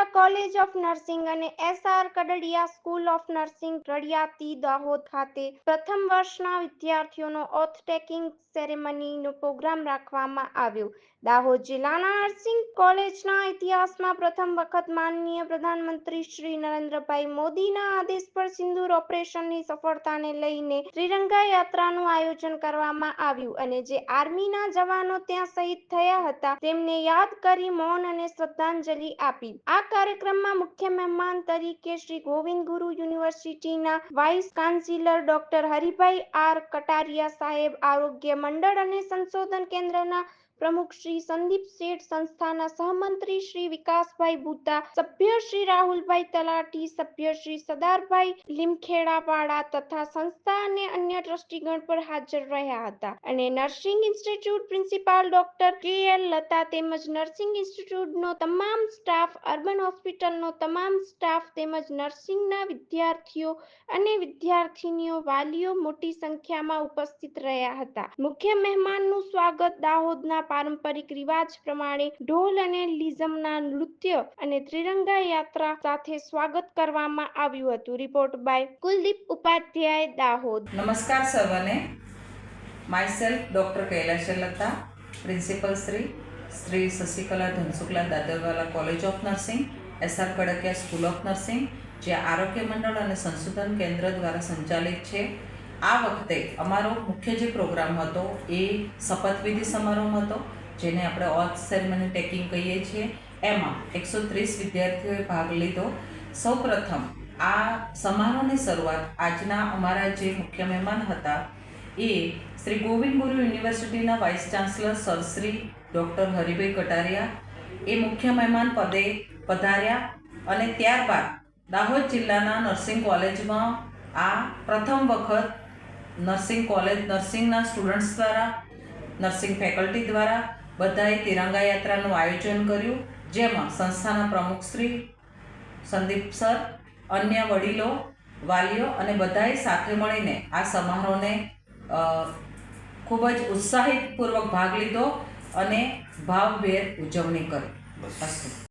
જિલ્લા college of nursing અને SR Kadadia school of nursing Radiyati Dahod ખાતે પ્રથમ વર્ષના વિદ્યાર્થીઓનો ઓથ ટેકિંગ સેરેમનીનો પ્રોગ્રામ રાખવામાં આવ્યો. દાહોદ જિલ્લાના નર્સિંગ કોલેજના ઇતિહાસમાં પ્રથમ વખત માનનીય પ્રધાનમંત્રી શ્રી નરેન્દ્રભાઈ મોદીના આદેશ પર સિંદૂર ઓપરેશનની સફળતાને લઈને ત્રિરંગા યાત્રાનું આયોજન કરવામાં આવ્યું અને જે આર્મીના જવાનો ત્યાં શહીદ થયા હતા તેમને યાદ કરી મૌન અને શ્રદ્ધાંજલિ આપી. આ કાર્યક્રમમાં મુખ્ય મહેમાન તરીકે શ્રી ગોવિંદ ગુરુ યુનિવર્સિટીના vice councillor doctor Haribhai R Katariya સાહેબ, આરોગ્ય મંડળ અને સંશોધન કેન્દ્રના પ્રમુખ શ્રી સંદીપ શેઠ સંસ્થાના સહમંત્રી શ્રી વિકાસભાઈ બુદ્ધા, સભ્ય શ્રી રાહુલભાઈ તલાટી, સભ્ય શ્રી સદારભાઈ લીમખેડાવાળા તથા સંસ્થા અને અન્ય ટ્રસ્ટીગણ પર હાજર રહ્યા હતા. અને nursing institute principal doctor K L Lata તેમજ નર્સિંગ ઇન્સ્ટિટ્યૂટનો તમામ સ્ટાફ, અર્બન હોસ્પિટલનો તમામ સ્ટાફ તેમજ નર્સિંગના વિદ્યાર્થીઓ અને વિદ્યાર્થીનીઓ વાલીઓ મોટી સંખ્યામાં ઉપસ્થિત રહ્યા હતા. મુખ્ય મહેમાનનું સ્વાગત દાહોદના પારંપરિક રિવાજ પ્રમાણે ઢોલ અને લિઝમના નૃત્ય અને ત્રિરંગા યાત્રા સાથે સ્વાગત કરવામાં આવ્યું હતું. Report by Kuldeep Upadhyay, Dahod. નમસ્કાર સર્વને. Myself doctor Kailashlata principal Shri Shri Shashikala Dhansukla Dadarwala college of nursing SR Kadakia school of nursing જે આરોગ્ય મંડળ અને સંશોધન કેન્દ્ર દ્વારા સંચાલિત છે. આ વખતે અમારો મુખ્ય જે પ્રોગ્રામ હતો એ શપથવિધિ સમારોહ હતો, જેને આપણે ઓથ સેરેમની ટેકિંગ કહીએ છીએ. એમાં એકસો ત્રીસ વિદ્યાર્થીઓએ ભાગ લીધો. સૌપ્રથમ, આ સમારોહની શરૂઆત આજના અમારા જે મુખ્ય મહેમાન હતા એ શ્રી ગોવિંદ ગુરુ યુનિવર્સિટીના vice chancellor sir Shri doctor Haribhai Katariya, એ મુખ્ય મહેમાન પદે પધાર્યા અને ત્યારબાદ દાહોદ જિલ્લાના નર્સિંગ કોલેજમાં આ પ્રથમ વખત નર્સિંગ કોલેજ, નર્સિંગના સ્ટુડન્ટ્સ દ્વારા, નર્સિંગ ફેકલ્ટી દ્વારા બધાએ તિરંગા યાત્રાનું આયોજન કર્યું, જેમાં સંસ્થાના પ્રમુખ શ્રી સંદીપ સર, અન્ય વડીલો, વાલીઓ અને બધાએ સાથે મળીને આ સમારોહને ખૂબ જ ઉત્સાહિતપૂર્વક ભાગ લીધો અને ભાવભેર ઉજવણી કરી.